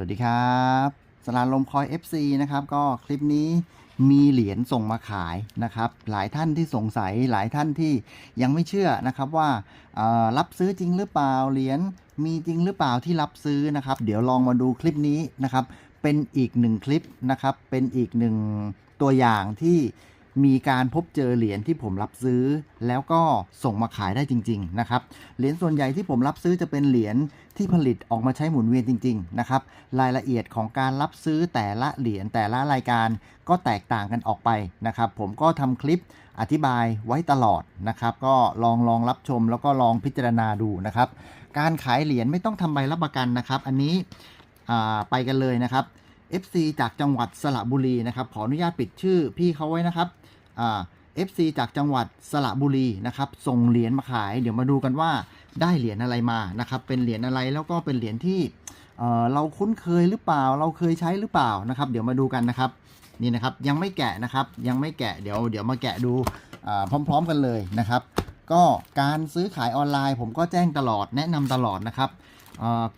วัสดีครับสลาลมคอย FC นะครับ ก็คลิปนี้มีเหรียญส่งมาขายนะครับ หลายท่านที่สงสัยหลายท่านที่ยังไม่เชื่อนะครับว่ารับซื้อจริงหรือเปล่าเหรียญมีจริงหรือเปล่าที่รับซื้อนะครับ เดี๋ยวลองมาดูคลิปนี้นะครับ เป็นอีกหนึ่งคลิปนะครับ เป็นอีกหนึ่งตัวอย่างที่มีการพบเจอเหรียญที่ผมรับซื้อ แล้วก็ส่งมาขายได้จริง ๆ นะครับ เหรียญส่วนใหญ่ที่ผมรับซื้อจะเป็นเหรียญ ที่ผลิตออกมาใช้หมุนเวียนจริงๆนะครับรายละเอียดของการรับซื้อแต่ละเหรียญแต่ละรายการก็แตกต่างกันออกไปนะครับผมก็ทำคลิปอธิบายไว้ตลอดนะครับ ก็ลองลองรับชมแล้วก็ลองพิจารณาดูนะครับ การขายเหรียญไม่ต้องทำใบรับประกันนะครับ อันนี้ไปกันเลยนะครับ FC จากจังหวัดสระบุรีนะครับ ขออนุญาตปิดชื่อพี่เขาไว้นะครับอ่า FC จากจังหวัดสระบุรีนะครับ ส่งเหรียญมาขาย เดี๋ยวมาดูกันว่า ได้เหรียญอะไรมานะครับเป็นเหรียญอะไรแล้วก็เป็นเหรียญที่เเราคุ้นเคยหรือเปล่า เราเคยใช้หรือเปล่านะครับ เดี๋ยวมาดูกันนะครับนี่นะครับยังไม่แกะนะครับยังไม่แกะเดี๋ยวเดี๋ยวมาแกะดูพร้อม ๆ กันเลยนะครับ ก็การซื้อขายออนไลน์ ผมก็แจ้งตลอดแนะนำตลอดนะครับ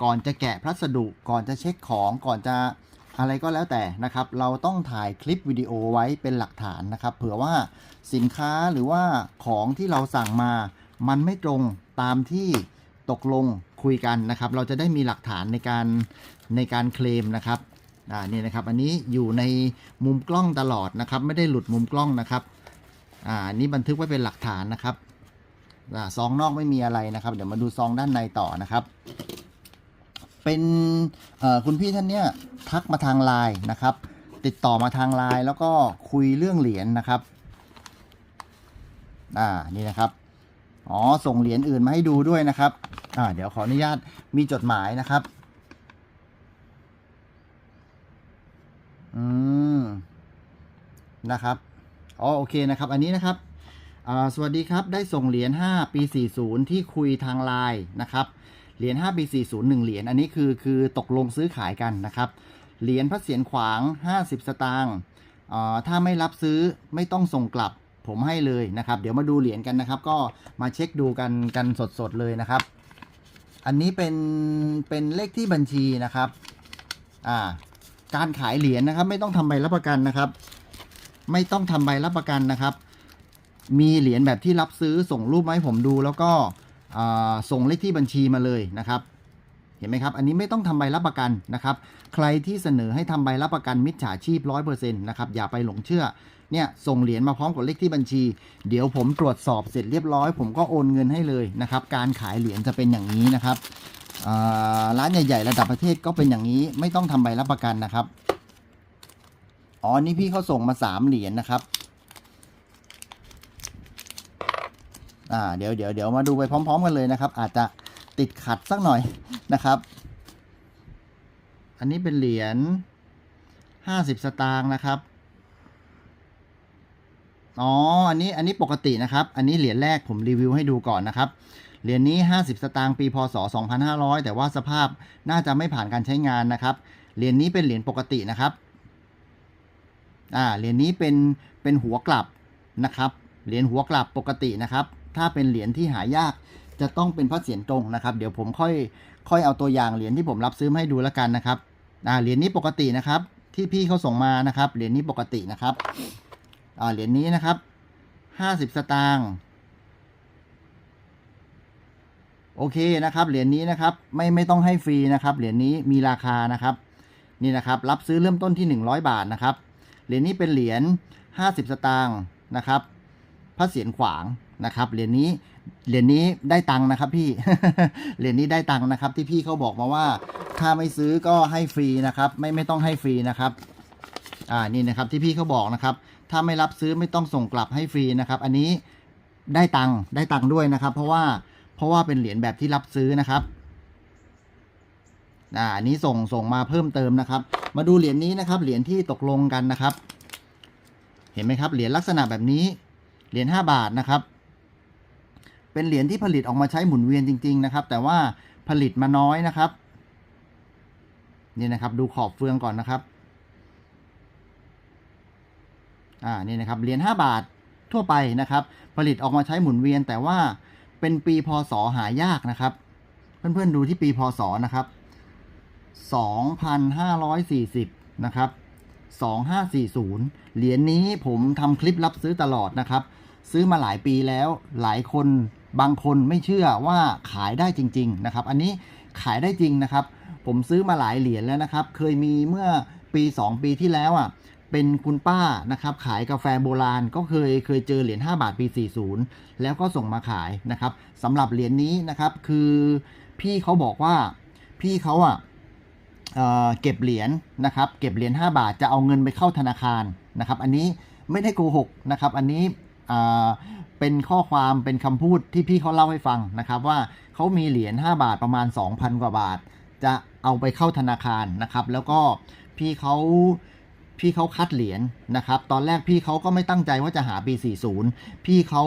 ก่อนจะแกะพัสดุก่อนจะเช็คของก่อนจะอะไรก็แล้วแต่นะครับ เราต้องถ่ายคลิปวิดีโอไว้เป็นหลักฐานนะครับ เผื่อว่าสินค้าหรือว่าของที่เราสั่งมา มันไม่ตรงตามที่ตกลงคุยกันนะครับ เราจะได้มีหลักฐานในการในการเคลมนะครับอ่านี่นะครับ อันนี้อยู่ในมุมกล้องตลอดนะครับ ไม่ได้หลุดมุมกล้องนะครับอ่านี้บันทึกไว้เป็นหลักฐานนะครับอ่าซองนอกไม่มีอะไรนะครับ เดี๋ยวมาดูซองด้านในต่อนะครับ เป็นเอ่อคุณพี่ท่านเนี้ยทักมาทางไลน์นะครับ ติดต่อมาทางไลน์แล้วก็คุยเรื่องเหรียญนะครับอ่านี่นะครับ อ๋อ ส่งเหรียญอื่นมาให้ดูด้วยนะครับ อ่า เดี๋ยวขออนุญาตมีจดหมายนะครับ อืม นะครับ อ๋อ โอเคนะครับ อันนี้นะครับอ่าสวัสดีครับ ได้ส่งเหรียญ5ปี 40 ที่คุยทางไลน์นะครับ เหรียญ5ปี 40 1เหรียญ อันนี้คือคือตกลงซื้อขายกันนะครับ เหรียญพระเศียรขวาง 50 สตางค์อ่าถ้าไม่รับซื้อไม่ต้องส่งกลับ ผมให้เลยนะครับ เดี๋ยวมาดูเหรียญกันนะครับ ก็มาเช็คดูกันกันสดๆเลยนะครับ อันนี้เป็นเป็นเลขที่บัญชีนะครับ อ่า การขายเหรียญนะครับ ไม่ต้องทำใบรับประกันนะครับ ไม่ต้องทำใบรับประกันนะครับ มีเหรียญแบบที่รับซื้อส่งรูปมาให้ผมดูแล้วก็ส่งเลขที่บัญชีมาเลยนะครับเห็นไหมครับ อันนี้ไม่ต้องทำใบรับประกันนะครับ ใครที่เสนอให้ทำใบรับประกันมิจฉาชีพร้อยเปอร์เซ็นต์นะครับ อย่าไปหลงเชื่อ เนี่ยส่งเหรียญมาพร้อมกับเลขที่บัญชี เดี๋ยวผมตรวจสอบเสร็จเรียบร้อย ผมก็โอนเงินให้เลยนะครับการขายเหรียญจะเป็นอย่างนี้นะครับร้านใหญ่ๆระดับประเทศก็เป็นอย่างนี้ไม่ต้องทำใบรับประกันนะครับอ๋อนี่พี่เขาส่งมาสามเหรียญนะครับอ่าเดี๋ยวเดี๋ยวเดี๋ยวมาดูไปพร้อม ๆ กันเลยนะครับ อาจจะติดขัดสักหน่อยนะครับ อันนี้เป็นเหรียญห้าสิบสตางค์นะครับ อ๋อ อันนี้ อันนี้ปกตินะครับ อันนี้เหรียญแรกผมรีวิวให้ดูก่อนนะครับ เหรียญนี้ 50 สตางค์ ปี พศ 2500 แต่ว่าสภาพน่าจะไม่ผ่านการใช้งานนะครับ เหรียญนี้เป็นเหรียญปกตินะครับ อ่า เหรียญนี้เป็น เป็นหัวกลับนะครับ เหรียญหัวกลับปกตินะครับ ถ้าเป็นเหรียญที่หายากจะต้องเป็นพระเศียรตรงนะครับ เดี๋ยวผมค่อย ค่อยเอาตัวอย่างเหรียญที่ผมรับซื้อมาให้ดูแล้วกันนะครับ อ่า เหรียญนี้ปกตินะครับ ที่พี่เขาส่งมานะครับ เหรียญนี้ปกตินะครับ เหรียญนี้นะครับห้าสิบสตางค์โอเคนะครับ เหรียญนี้นะครับไม่ไม่ต้องให้ฟรีนะครับ เหรียญนี้มีราคานะครับ นี่นะครับ รับซื้อเริ่มต้นที่ 100 บาทนะครับ เหรียญนี้เป็นเหรียญ50 สตางค์นะครับพระเศียรขวางนะครับ เหรียญนี้เหรียญนี้ได้ตังค์นะครับพี่ เหรียญนี้ได้ตังค์นะครับ ที่พี่เขาบอกมาว่า ถ้าไม่ซื้อก็ให้ฟรีนะครับ ไม่ไม่ต้องให้ฟรีนะครับ อ่านี่นะครับที่พี่เขาบอกนะครับ ถ้าไม่รับซื้อไม่ต้องส่งกลับให้ฟรีนะครับ อันนี้ได้ตังค์ได้ตังค์ด้วยนะครับ เพราะว่าเพราะว่าเป็นเหรียญแบบที่รับซื้อนะครับอ่าอันนี้ส่งส่งมาเพิ่มเติมนะครับ มาดูเหรียญนี้นะครับ เหรียญที่ตกลงกันนะครับ เห็นไหมครับ เหรียญลักษณะแบบนี้ เหรียญห้าบาทนะครับ เป็นเหรียญที่ผลิตออกมาใช้หมุนเวียนจริง ๆ นะครับ แต่ว่าผลิตมาน้อยนะครับ นี่นะครับ ดูขอบเฟืองก่อนนะครับ อ่านี่นะครับเหรียญ5บาททั่วไปนะครับ ผลิตออกมาใช้หมุนเวียน แต่ว่าเป็นปีพศหายากนะครับ เพื่อนๆดูที่ปีพศนะครับ 2,540 นะครับ 2540 เหรียญนี้ผมทำคลิปรับซื้อตลอดนะครับ ซื้อมาหลายปีแล้วหลายคนบางคนไม่เชื่อว่าขายได้จริง ๆ นะครับ อันนี้ขายได้จริงนะครับ ผมซื้อมาหลายเหรียญแล้วนะครับ เคยมีเมื่อปี 2 ปีที่แล้วอะ เป็นคุณป้านะครับขายกาแฟโบราณก็เคยเคยเจอเหรียญ5บาทปี 40 แล้วก็ส่งมาขายนะครับสำหรับเหรียญนี้นะครับคือพี่เขาบอกว่าพี่เขาอะเเก็บเหรียญนะครับเก็บเหรียญ5บาทจะเอาเงินไปเข้าธนาคารนะครับ อันนี้ไม่ได้โกหกนะครับอันนี้เป็นข้อความเป็นคำพูดที่พี่เขาเล่าให้ฟังนะครับว่าเขามีเหรียญ5บาทประมาณ 2,000 กว่าบาท จะเอาไปเข้าธนาคารนะครับ แล้วก็พี่เขา พี่เขาคัดเหรียญนะครับ ตอนแรกพี่เขาก็ไม่ตั้งใจว่าจะหาปี 40 พี่เขา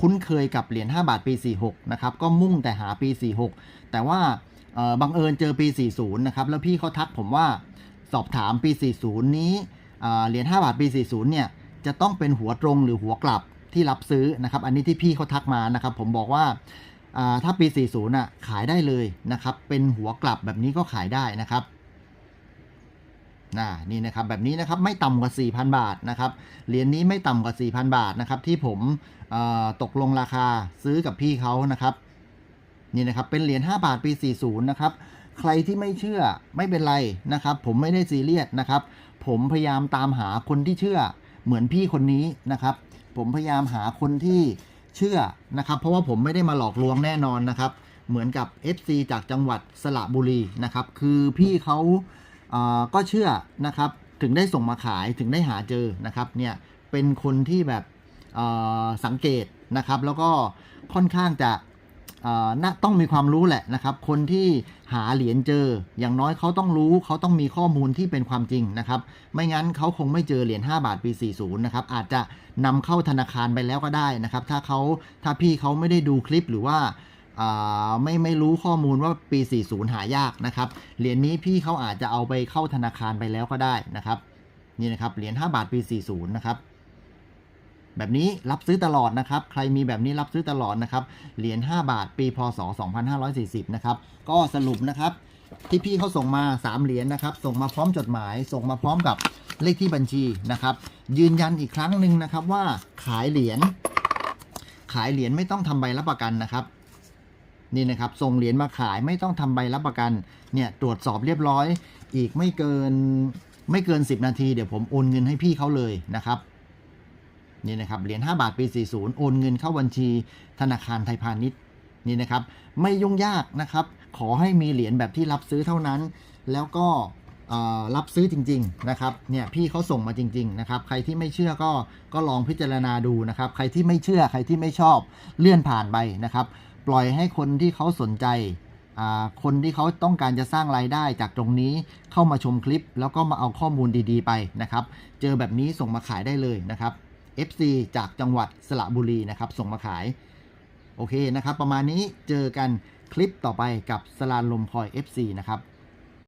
คุ้นเคยกับเหรียญ5บาทปี 46 นะครับ ก็มุ่งแต่หาปี 46 แต่ว่าบังเอิญเจอปี 40 นะครับ แล้วพี่เขาทักผมว่าสอบถามปี 40 นี้เอ่อเหรียญ5บาทปี 40 เนี่ย จะต้องเป็นหัวตรงหรือหัวกลับที่รับซื้อนะครับ อันนี้ที่พี่เขาทักมานะครับ ผมบอกว่าอ่าถ้าปี 40 น่ะ ขายได้เลยนะครับ เป็นหัวกลับแบบนี้ก็ขายได้นะครับ น่านี่นะครับแบบนี้นะครับไม่ต่ำกว่า 4,000 บาทนะครับเหรียญนี้ไม่ต่ำกว่า 4,000 บาทนะครับที่ผมตกลงราคาซื้อกับพี่เขานะครับนี่นะครับเป็นเหรียญ5บาทปี 40 นะครับใครที่ไม่เชื่อไม่เป็นไรนะครับ ผมไม่ได้ซีเรียสนะครับ ผมพยายามตามหาคนที่เชื่อเหมือนพี่คนนี้นะครับ ผมพยายามหาคนที่เชื่อนะครับ เพราะว่าผมไม่ได้มาหลอกลวงแน่นอนนะครับ เหมือนกับ FC จากจังหวัดสระบุรีนะครับ คือพี่เขา ก็เชื่อนะครับถึงได้ส่งมาขายถึงได้หาเจอนะครับเนี่ยเป็นคนที่แบบสังเกตนะครับ แล้วก็ค่อนข้างจะน่าต้องมีความรู้แหละนะครับ คนที่หาเหรียญเจอ อย่างน้อยเขาต้องรู้เขาต้องมีข้อมูลที่เป็นความจริงนะครับ ไม่งั้นเขาคงไม่เจอเหรียญ5บาทปี 40 นะครับ อาจจะนำเข้าธนาคารไปแล้วก็ได้นะครับ ถ้าเขาถ้าพี่เขาไม่ได้ดูคลิปหรือว่า ไม่ไม่รู้ข้อมูลว่าปี 40 หายากนะครับเหรียญนี้พี่เขาอาจจะเอาไปเข้าธนาคารไปแล้วก็ได้นะครับนี่นะครับเหรียญ5บาทปี 40 นะครับแบบนี้รับซื้อตลอดนะครับ ใครมีแบบนี้รับซื้อตลอดนะครับ เหรียญ 5 บาท ปี พศ 2540 นะครับ ก็สรุปนะครับ ที่พี่เขาส่งมา 3 เหรียญนะครับ ส่งมาพร้อมจดหมาย ส่งมาพร้อมกับเลขที่บัญชีนะครับ ยืนยันอีกครั้งหนึ่งนะครับว่าขายเหรียญ ขายเหรียญไม่ต้องทำใบรับประกันนะครับ นี่นะครับส่งเหรียญมาขายไม่ต้องทำใบรับประกันเนี่ยตรวจสอบเรียบร้อย อีกไม่เกินไม่เกิน 10 นาทีเดี๋ยวผมโอนเงินให้พี่เขาเลยนะครับนี่นะครับเหรียญ5บาทปี 40 โอนเงินเข้าบัญชีธนาคารไทยพาณิชย์นี่นะครับ ไม่ยุ่งยากนะครับ ขอให้มีเหรียญแบบที่รับซื้อเท่านั้น แล้วก็รับซื้อจริง ๆ นะครับ เนี่ยพี่เขาส่งมาจริง ๆ นะครับ ใครที่ไม่เชื่อก็ก็ลองพิจารณาดูนะครับ ใครที่ไม่เชื่อใครที่ไม่ชอบเลื่อนผ่านไปนะครับ ปล่อยให้คนที่เขาสนใจ คนที่เขาต้องการจะสร้างรายได้จากตรงนี้เข้ามาชมคลิป แล้วก็มาเอาข้อมูลดีๆไปนะครับ เจอแบบนี้ส่งมาขายได้เลยนะครับ FC จากจังหวัดสระบุรีนะครับ ส่งมาขาย โอเคนะครับ ประมาณนี้เจอกันคลิปต่อไปกับสลานลมคอย FC นะครับ